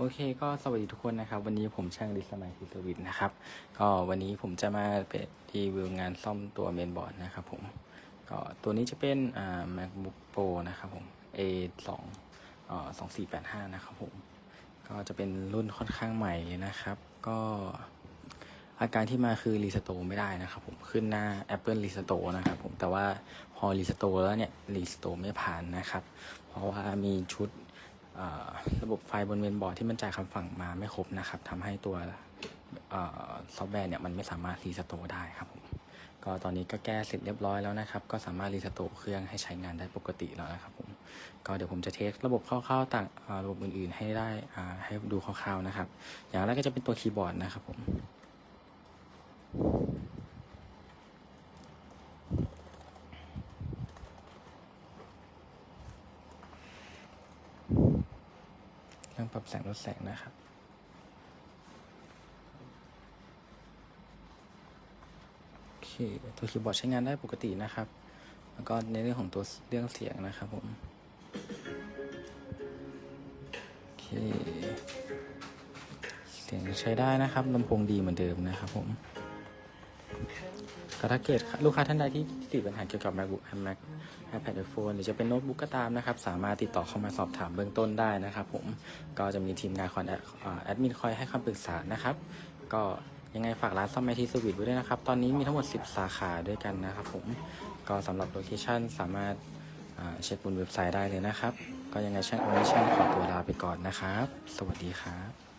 โอเคก็สวัสดีทุกคนนะครับ วันนี้ผมช่างดิสมัยทิตวิทนะครับ ก็วันนี้ผมจะมาเป็นรีวิวงานซ่อมตัวเมนบอร์ดนะครับผมก็ตัวนี้จะเป็นอ่า macbook pro นะครับผม a 2อ่า2485นะครับผม ก็จะเป็นรุ่นค่อนข้างใหม่เลยนะครับ ก็อาการที่มาคือรีสโตไม่ได้นะครับผมขึ้นหน้า Apple Restore นะครับผมแต่ว่าพอรีสโตแล้วเนี่ยรีสโตไม่ผ่านนะครับ เพราะว่ามีชุด ระบบไฟบนเมนบอร์ดที่มันจ่ายคำสั่งมาไม่ครบนะครับทำให้ตัวอซอฟต์แวร์เนี่ยมันไม่สามารถรีสโตร์ได้ครับผมก็ตอนนี้ก็แก้เสร็จเรียบร้อยแล้วนะครับ ก็สามารถรีสโตร์เครื่องให้ใช้งานได้ปกติแล้วนะครับผมก็เดี๋ยวผมจะเทสระบบคร่าวๆต่างระบบอื่นๆให้ได้ให้ดูคร่าวๆนะครับ อย่างแรกก็จะเป็นตัวคีย์บอร์ดนะครับผม รื่องปรับแสงลดแสงนะครับโอเคตัวคีย์บอร์ดใช้งานได้ปกตินะครับ แล้วก็ในเรื่องของตัวเรื่องเสียงนะครับผมโอเคเสียงใช้ได้นะครับลำโพงดีเหมือนเดิมนะครับผม ก็ถ้าเกิดลูกค้าท่านใดที่ติดปัญหาเกี่ยวกับ MacBook iMac iPad iPhone หรือจะเป็นโน้ตบุ๊กก็ตามนะครับ สามารถติดต่อเข้ามาสอบถามเบื้องต้นได้นะครับ ผมก็จะมีทีมงานคอยแอดอ่ามินคอยให้คำปรึกษานะครับ ก็ยังไงฝากร้านซ่อมไอทีสวิตไว้ด้วยนะครับ ตอนนี้มีทั้งหมด 10 สาขาด้วยกันนะครับ ผมก็สำหรับโลเคชั่นสามารถเช็คบนเว็บไซต์ได้เลยนะครับ ก็ยังไงช่างโอเนชั่นขอตัวลาไปก่อนนะครับ สวัสดีครับ